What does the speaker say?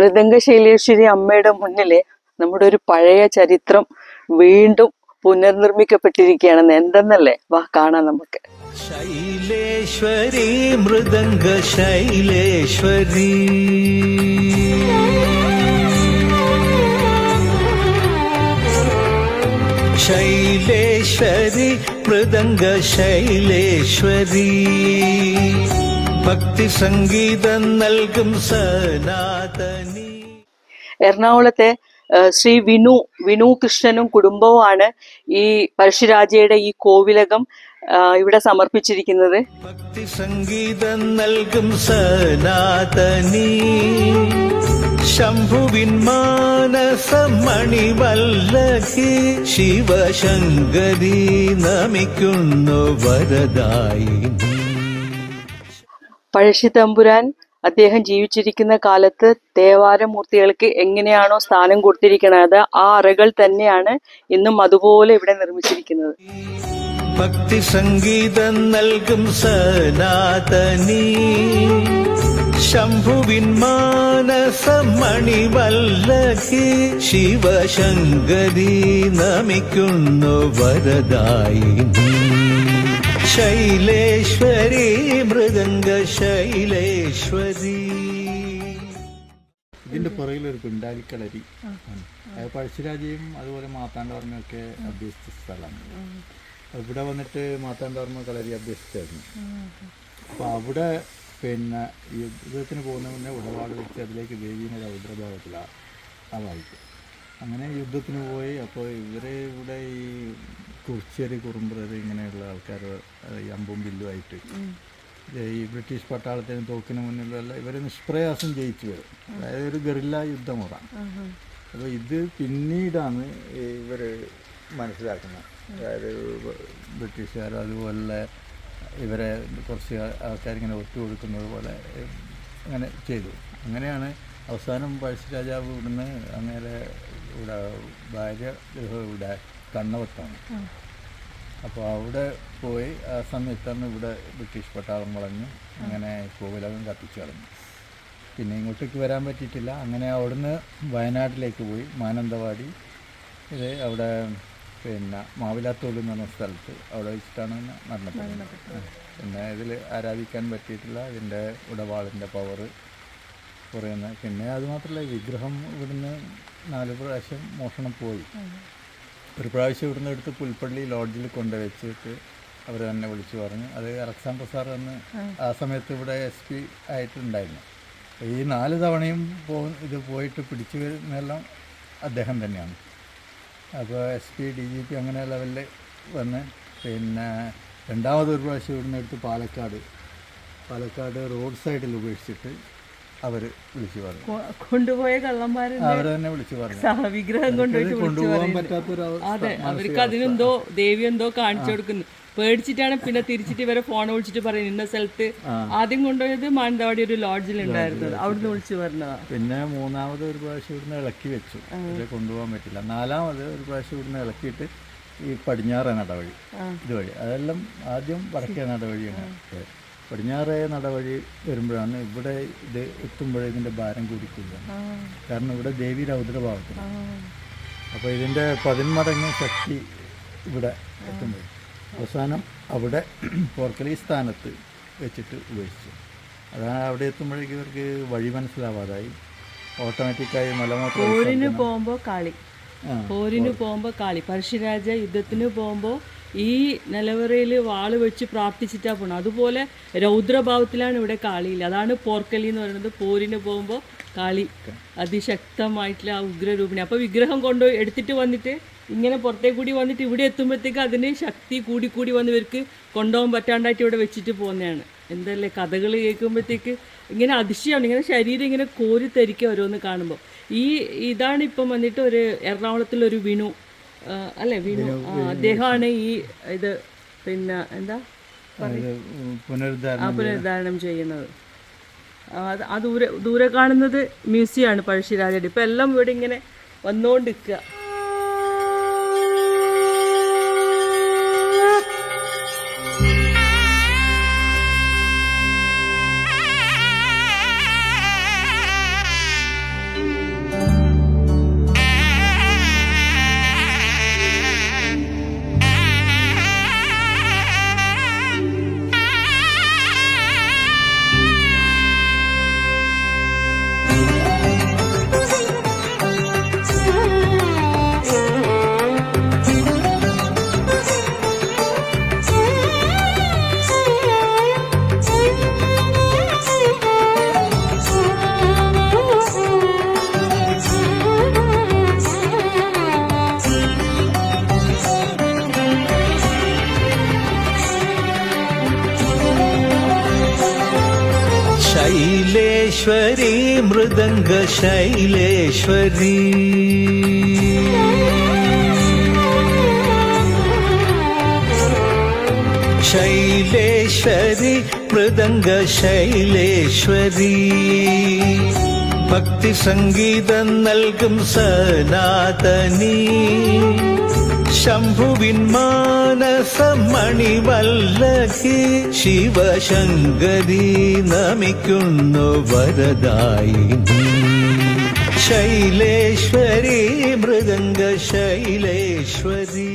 മൃദംഗശൈലേശ്വരി അമ്മയുടെ മുന്നിൽ നമ്മുടെ ഒരു പഴയ ചരിത്രം വീണ്ടും പുനർനിർമ്മിക്കപ്പെട്ടിരിക്കുകയാണെന്ന് എന്തെന്നല്ലേ? വാ കാണാം നമുക്ക്. ശൈലേശ്വരി മൃദംഗ ശൈലേശ്വരി ശൈലേശ്വരി മൃദംഗ ശൈലേശ്വരി ഭക്തി സംഗീതം നൽകും സനാതനി. എറണാകുളത്തെ ശ്രീ വിനു വിനു കൃഷ്ണനും കുടുംബവുമാണ് ഈ പരശുരാജയുടെ ഈ കോവിലകം ഇവിടെ സമർപ്പിച്ചിരിക്കുന്നത്. ഭക്തി സംഗീതം നൽകും സനാതനി. ശംഭുവിൻ മാനസമണിവല്ലകി ശിവശങ്കരി നമിക്കുന്നു വരദായി പഴശ്ശി തമ്പുരാൻ അദ്ദേഹം ജീവിച്ചിരിക്കുന്ന കാലത്ത് ദേവാരമൂർത്തികൾക്ക് എങ്ങനെയാണോ സ്ഥാനം കൊടുത്തിരിക്കുന്നത് ആ അറകൾ തന്നെയാണ് ഇന്നും അതുപോലെ ഇവിടെ നിർമ്മിച്ചിരിക്കുന്നത്. ഭക്തി സംഗീതം നൽകും സനാതനി. ശംഭുവിൻ മാനസമണിവല്ലകി ശിവശങ്കരി നമിക്കുന്നു വരദായി ശൈലേശ്വരി മൃദംഗ ശൈലേശ്വരി ഇതിന്റെ പുറകിൽ ഒരു പിണ്ടാലിക്കളരി. അത് പഴശ്ശിരാജയും അതുപോലെ മാത്താണ്ടവർമ്മയൊക്കെ അഭ്യസിച്ച സ്ഥലമാണ്. ഇവിടെ വന്നിട്ട് മാത്താണ്ടവർമ്മ കളരി അഭ്യസിച്ചായിരുന്നു. അപ്പോൾ അവിടെ പിന്നെ യുദ്ധത്തിന് പോകുന്ന മുന്നേ ഉടപാട് വെച്ച് അതിലേക്ക് ദേവീനെ രൗദ്രഭാവത്തിലാണ് ആ വായിക്കും അങ്ങനെ യുദ്ധത്തിന് പോയി. അപ്പോൾ ഇവരെ ഇവിടെ ഈ കുറിച്ചേരി കുറുമ്പ്രര് ഇങ്ങനെയുള്ള ആൾക്കാർ ഈ അമ്പും വില്ലുമായിട്ട്. ഈ ബ്രിട്ടീഷ് പട്ടാളത്തിന് തോക്കിന് മുന്നിലുള്ള ഇവർ നിഷ്പ്രയാസം ജയിച്ചു വരും. അതായത് ഒരു ഗറില്ല യുദ്ധമുറ. അപ്പോൾ ഇത് പിന്നീടാണ് ഇവർ മനസ്സിലാക്കുന്നത്. അതായത് ബ്രിട്ടീഷുകാർ അതുപോലെ ഇവരെ കുറച്ച് ആൾക്കാരിങ്ങനെ ഒത്തുകൊടുക്കുന്നത് പോലെ ഏഹ്, അങ്ങനെ ചെയ്തു. അങ്ങനെയാണ് അവസാനം പഴശ്ശിരാജാവ് ഇവിടുന്ന് അങ്ങനെ ഇവിടെ ഭാര്യ ഇവിടെ കണ്ണവത്താണ്. അപ്പോൾ അവിടെ പോയി ആ സമയത്താണ് ഇവിടെ ബ്രിട്ടീഷ് പട്ടാളം വളഞ്ഞു അങ്ങനെ കോവിലകം കത്തിച്ചു കളഞ്ഞു. പിന്നെ ഇങ്ങോട്ടേക്ക് വരാൻ പറ്റിയിട്ടില്ല. അങ്ങനെ അവിടുന്ന് വയനാട്ടിലേക്ക് പോയി. മാനന്തവാടി. ഇത് അവിടെ പിന്നെ മാവിലാത്തോട് എന്ന് പറഞ്ഞ സ്ഥലത്ത് അവിടെ വെച്ചിട്ടാണ് മരണപ്പെടുന്നത്. പിന്നെ ഇതിൽ ആരാധിക്കാൻ പറ്റിയിട്ടില്ല. ഇതിന്റെ ഉടവാളിന്റെ പവർ കുറയുന്നത് പിന്നെ അതുമാത്രമല്ല വിഗ്രഹം ഇവിടുന്ന് നാല് പ്രാവശ്യം മോഷണം പോയി. ഒരു പ്രാവശ്യം ഇവിടുന്ന് എടുത്ത് പുൽപ്പള്ളി ലോഡ്ജിൽ കൊണ്ട് വെച്ചിട്ട് അവർ തന്നെ വിളിച്ചു പറഞ്ഞു. അത് അലക്സാണ്ടർ സാർ എന്ന് ആ. സമയത്ത് ഇവിടെ എസ് പി ആയിട്ടുണ്ടായിരുന്നു. ഈ നാല് തവണയും പോ ഇത് പോയിട്ട് പിടിച്ചു വരുന്നതെല്ലാം അദ്ദേഹം തന്നെയാണ്. അപ്പോൾ S P D G P അങ്ങനെ ലെവലിൽ വന്ന് പിന്നെ രണ്ടാമത് ഒരു പ്രാവശ്യം ഇവിടുന്ന് എടുത്ത് പാലക്കാട് പാലക്കാട് റോഡ് സൈഡിൽ ഉപേക്ഷിച്ചിട്ട് അവർ വിളിച്ചു പറഞ്ഞു. കൊണ്ടുപോയ കള്ളന്മാരെ അവർ തന്നെ വിളിച്ചു പറഞ്ഞു. വിഗ്രഹം കൊണ്ടുപോയിട്ട് കൊണ്ടുപോകാൻ പറ്റാത്തൊരു അതെ അവർക്ക് അതിനെന്തോ ദേവി എന്തോ കാണിച്ചു കൊടുക്കുന്നു. പേടിച്ചിട്ടാണ് പിന്നെ തിരിച്ചിട്ട് ഇവരെ ഫോൺ വിളിച്ചിട്ട് പറയുന്നത്. ഇന്ന സ്ഥലത്ത് ആദ്യം കൊണ്ടുപോയത് മാനന്തവാടി ഒരു ലോഡ്ജിൽ ഉണ്ടായിരുന്നത് അവിടുന്ന് വിളിച്ചു പറഞ്ഞതാ. പിന്നെ മൂന്നാമത് ഒരു പ്രാവശ്യം ഇവിടുന്ന് ഇളക്കി വെച്ചു. കൊണ്ടുപോകാൻ പറ്റില്ല. നാലാമത് ഒരു പ്രാവശ്യം ഇവിടുന്ന് ഇളക്കിയിട്ട് ഈ പടിഞ്ഞാറ നടവഴി ഇതുവഴി. അതെല്ലാം ആദ്യം വടക്കേ നടവഴിയാണ്. പടിഞ്ഞാറേ നടവഴി വരുമ്പോഴാണ് ഇവിടെ ഇത് എത്തുമ്പോഴേ ഇതിന്റെ ഭാരം കൂടിക്കൂടുക. കാരണം ഇവിടെ ദേവി രൗദ്രഭാവത്തിന് അപ്പോൾ ഇതിന്റെ പതിന്മടങ്ങ് ശക്തി ഇവിടെ എത്തുമ്പോൾ അവസാനം അവിടെ പോർക്കലി സ്ഥാനത്ത് വെച്ചിട്ട് ഉപേക്ഷിച്ചു. അതാണ് അവിടെ എത്തുമ്പോഴേക്ക് ഇവർക്ക് വഴി മനസ്സിലാവാതായി. ഓട്ടോമാറ്റിക്കായി മലമൂത്ര പോകുമ്പോൾ പോകുമ്പോ കാളി. പോരിന് പോകുമ്പോ കാളി. പഴശ്ശിരാജ യുദ്ധത്തിന് പോകുമ്പോ ഈ നിലവറയിൽ വാൾ വെച്ച് പ്രാർത്ഥിച്ചിട്ടാ പോണം അതുപോലെ രൗദ്രഭാവത്തിലാണ് ഇവിടെ കാളിയിൽ അതാണ് പോർക്കലി എന്ന് പറയുന്നത്. പോരിന് പോകുമ്പോൾ കാളി അതിശക്തമായിട്ടുള്ള ആ ഉഗ്രരൂപിണി. അപ്പോൾ വിഗ്രഹം കൊണ്ട് എടുത്തിട്ട് വന്നിട്ട് ഇങ്ങനെ പുറത്തേക്ക് കൂടി വന്നിട്ട് ഇവിടെ എത്തുമ്പോഴത്തേക്ക് അതിന് ശക്തി കൂടി കൂടി വന്ന് ഇവർക്ക് കൊണ്ടുപോകാൻ പറ്റാണ്ടായിട്ട് ഇവിടെ വെച്ചിട്ട് പോകുന്നതാണ്. എന്തല്ലേ? കഥകൾ കേൾക്കുമ്പോഴത്തേക്ക് ഇങ്ങനെ അതിശയമാണ് ഇങ്ങനെ ശരീരം ഇങ്ങനെ കോരി തരിക്കുക ഓരോന്ന് കാണുമ്പോൾ ഈ ഇതാണ് ഇപ്പം വന്നിട്ട് ഒരു എറണാകുളത്തിലൊരു വിനു അല്ലേ വീണു അദ്ദേഹമാണ് ഈ ഇത് പിന്നെ എന്താ? പുനരുദ്ധാരണം പുനരുദ്ധാരണം ചെയ്യുന്നത്. അത് ആ ദൂരെ ദൂരെ കാണുന്നത് മ്യൂസിയമാണ് പഴശ്ശിരാജയുടെ ഇപ്പം എല്ലാം ഇവിടെ ഇങ്ങനെ വന്നുകൊണ്ടിരിക്കുക ശൈലേശ്വരി മൃദംഗ ശൈലേശ്വരി ശൈലേശ്വരി മൃദംഗ ശൈലേശ്വരി ഭക്തി സംഗീതം നൽകും സനാതനി. ശംഭുവിൻ മാനസമണിവല്ലകി ശിവശങ്കരി നമിക്കുന്നു വരദായി ശൈലേശ്വരി മൃദംഗ ശൈലേശ്വരി